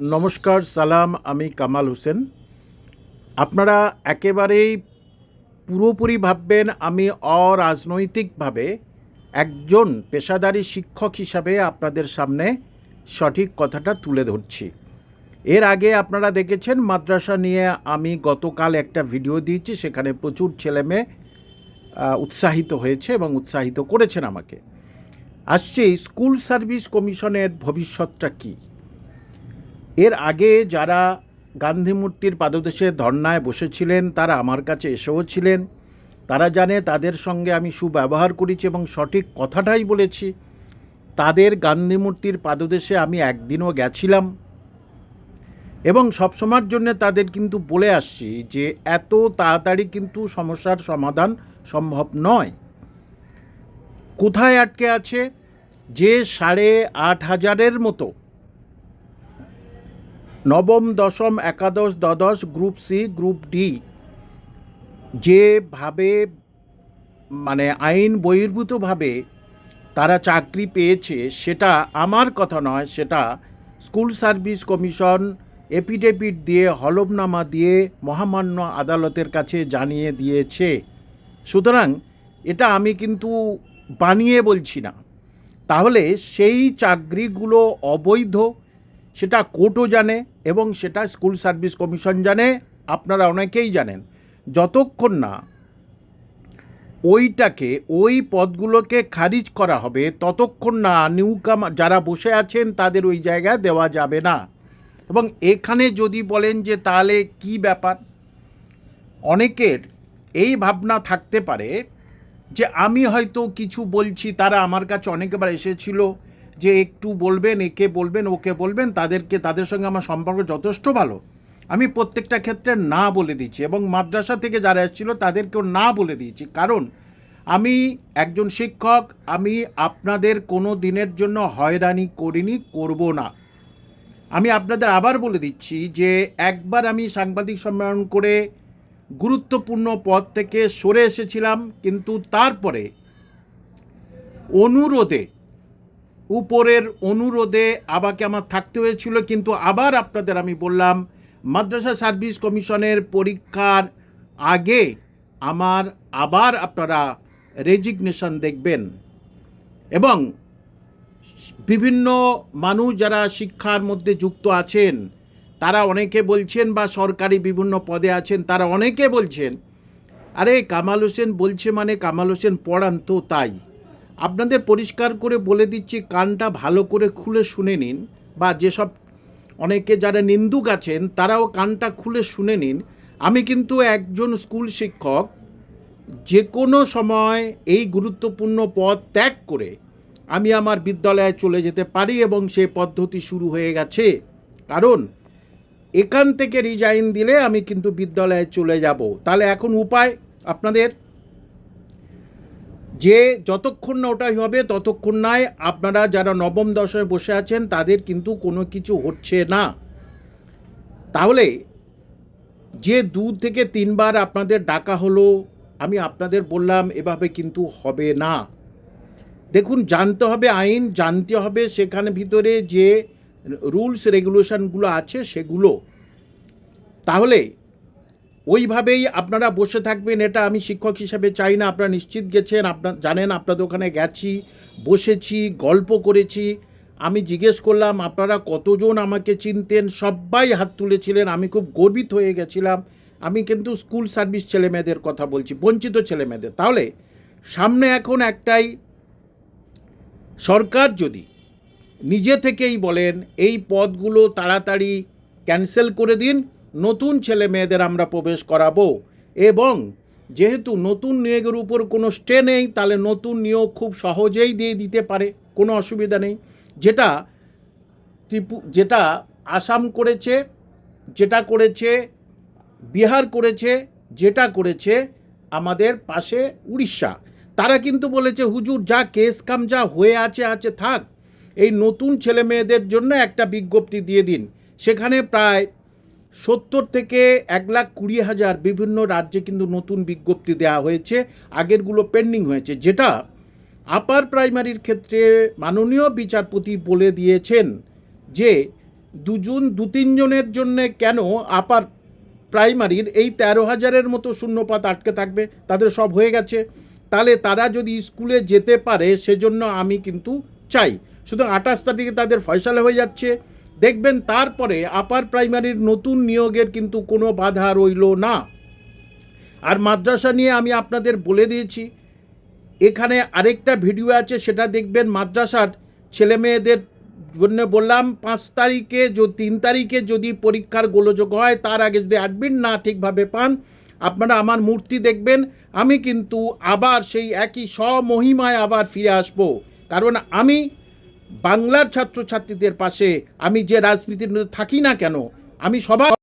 নমস্কার, সালাম, আমি কামাল হোসেন। আপনারা একেবারেই পুরোপুরি ভাববেন আমি অরাজনৈতিকভাবে একজন পেশাদারী শিক্ষক হিসাবে আপনাদের সামনে সঠিক কথাটা তুলে ধরছি। এর আগে আপনারা দেখেছেন, মাদ্রাসা নিয়ে আমি গতকাল একটা ভিডিও দিয়েছি, সেখানে প্রচুর ছেলেমেয়ে উৎসাহিত হয়েছে এবং উৎসাহিত করেছেন আমাকে। আসছি, স্কুল সার্ভিস কমিশনের ভবিষ্যৎটা কী? এর আগে যারা গান্ধী মূর্তির পাদদেশে ধর্নায় বসেছিলেন, তারা আমার কাছে এসেও ছিলেন। তারা জানে তাদের সঙ্গে আমি সুব্যবহার করেছি এবং সঠিক কথাটাই বলেছি। তাদের গান্ধী মূর্তির পাদদেশে আমি একদিনও গেছিলাম। এবং সবসময়ের জন্য তাদের কিন্তু বলে আসছি যে, এত তাড়াতাড়ি কিন্তু সমস্যার সমাধান সম্ভব নয়। কোথায় আটকে আছে? যে সাড়ে আট হাজারের মতো নবম, দশম, একাদশ, দ্বাদশ, গ্রুপ সি, গ্রুপ ডি। যেভাবে মানে আইন বহির্ভূতভাবে তারা চাকরি পেয়েছে, সেটা আমার কথা নয়, সেটা স্কুল সার্ভিস কমিশন এপিডেভিট দিয়ে, হলফনামা দিয়ে, মহামান্য আদালতের কাছে জানিয়ে দিয়েছে। সুতরাং এটা আমি কিন্তু বানিয়ে বলছি না। তাহলে সেই চাকরিগুলো অবৈধ সেটা কোর্টও জানে এবং সেটা স্কুল সার্ভিস কমিশন জানে, আপনারা অনেকেই জানেন। যতক্ষণ না ওইটাকে, ওই পদগুলোকে খারিজ করা হবে, ততক্ষণ না নিউকাম, যারা বসে আছেন তাদের ওই জায়গায় দেওয়া যাবে না। এবং এখানে যদি বলেন যে তাহলে কি ব্যাপার? অনেকের এই ভাবনা থাকতে পারে যে আমি হয়তো কিছু বলছি, তারা আমার কাছে অনেকবার এসেছিল যে একটু বলবেন, একে বলবেন, ওকে বলবেন, তাদেরকে, তাদের সঙ্গে আমার সম্পর্ক যথেষ্ট ভালো। আমি প্রত্যেকটা ক্ষেত্রে না বলে দিচ্ছি এবং মাদ্রাসা থেকে যারা এসেছিল তাদেরকেও না বলে দিয়েছি। কারণ আমি একজন শিক্ষক, আমি আপনাদের কোনো দিনের জন্য হয়রানি করিনি, করব না। আমি আপনাদের আবার বলে দিচ্ছি যে একবার আমি সাংবাদিক সম্মেলন করে গুরুত্বপূর্ণ পদ থেকে সরে এসেছিলাম, কিন্তু তারপরে অনুরোধে উপরের অনুরোধে আমাকে আমার থাকতে হয়েছিল, কিন্তু আবার আপনাদের আমি বললাম, মাদ্রাসা সার্ভিস কমিশনের পরীক্ষার আগে আমার আবার আপনারা রেজিগনেশন দেখবেন। এবং বিভিন্ন মানুষ যারা শিক্ষার মধ্যে যুক্ত আছেন, তারা অনেকে বলছেন বা সরকারি বিভিন্ন পদে আছেন, তারা অনেকে বলছেন, আরে কামাল হোসেন বলছে মানে কামাল হোসেন পড়ান তো তাই। আপনাদের পরিষ্কার করে বলে দিচ্ছি, কানটা ভালো করে খুলে শুনে নিন বা যেসব অনেকে যারা নিন্দুক আছেন, তারাও কানটা খুলে শুনে নিন। আমি কিন্তু একজন স্কুল শিক্ষক, যে কোনো সময় এই গুরুত্বপূর্ণ পদ ত্যাগ করে আমি আমার বিদ্যালয়ে চলে যেতে পারি এবং সেই পদ্ধতি শুরু হয়ে গেছে। কারণ এখান থেকে রিজাইন দিলে আমি কিন্তু বিদ্যালয়ে চলে যাব। তাহলে এখন উপায় আপনাদের যে যতক্ষণ না ওটাই হবে, ততক্ষণ নয় আপনারা যারা নবম দশমে বসে আছেন, তাদের কিন্তু কোনো কিছু হচ্ছে না। তাহলে যে দু থেকে তিনবার আপনাদের ডাকা হলো, আমি আপনাদের বললাম, এভাবে কিন্তু হবে না। দেখুন, জানতে হবে আইন, জানতে হবে সেখানে ভিতরে যে রুলস, রেগুলেশনগুলো আছে সেগুলো। তাহলে ওইভাবেই আপনারা বসে থাকবেন, এটা আমি শিক্ষক হিসাবে চাই না, আপনারা নিশ্চিত গেছেন, আপনার জানেন, আপনাদের ওখানে গেছি, বসেছি, গল্প করেছি। আমি জিজ্ঞেস করলাম, আপনারা কতজন আমাকে চিনতেন? সবাই হাত তুলেছিলেন, আমি খুব গর্বিত হয়ে গেছিলাম। আমি কিন্তু স্কুল সার্ভিস ছেলেমেয়েদের কথা বলছি, বঞ্চিত ছেলেমেয়েদের। তাহলে, সামনে এখন একটাই, সরকার যদি নিজে থেকেই বলেন, এই পদগুলো তাড়াতাড়ি ক্যান্সেল করে দিন নতুন ছেলে মেয়েদের আমরা প্রবেশ করাবো। এবং যেহেতু নতুন নিয়োগের উপর কোনো স্টে নেই, তাহলে নতুন নিয়োগ খুব সহজেই দিয়ে দিতে পারে, কোনো অসুবিধা নেই। যেটা ত্রিপু, যেটা আসাম করেছে, যেটা করেছে, বিহার করেছে, যেটা করেছে আমাদের পাশে উড়িষ্যা। তারা কিন্তু বলেছে, হুজুর, যা কেস কাম যা হয়ে আছে আছে, থাক। এই নতুন ছেলে মেয়েদের জন্য একটা বিজ্ঞপ্তি দিয়ে দিন। সেখানে প্রায় সত্তর থেকে এক লাখ কুড়ি হাজার বিভিন্ন রাজ্যে কিন্তু নতুন বিজ্ঞপ্তি দেওয়া হয়েছে। আগেরগুলো পেন্ডিং হয়েছে, যেটা আপার প্রাইমারির ক্ষেত্রে মাননীয় বিচারপতি বলে দিয়েছেন যে দুজন, দু তিনজনের জন্য কেন আপার প্রাইমারির এই তেরো হাজারের মতো শূন্যপাত আটকে থাকবে? তাদের সব হয়ে গেছে। তাহলে তারা যদি স্কুলে যেতে পারে, সেজন্য আমি কিন্তু চাই। শুধু আঠাশ তারিখে তাদের ফয়সালা হয়ে যাচ্ছে। দেখবেন তারপরে আপার প্রাইমারির নতুন নিয়োগের কিন্তু কোনো বাধা রইল না। আর মাদ্রাসা নিয়ে আমি আপনাদের বলে দিয়েছি, এখানে আরেকটা ভিডিও আছে, সেটা দেখবেন মাদ্রাসার ছেলে মেয়েদের জন্য বললাম, পাঁচ তারিখে তিন তারিখে যদি পরীক্ষার গোলযোগ হয়, তার আগে যদি অ্যাডমিট না ঠিকভাবে পান, আপনারা আমার মূর্তি দেখবেন, আমি কিন্তু আবার সেই একই স্বমহিমায় আবার ফিরে আসব। কারণ আমি বাংলার ছাত্রছাত্রীদের পাশে আমি যে রাজনীতির মধ্যে থাকি না কেন আমি সবার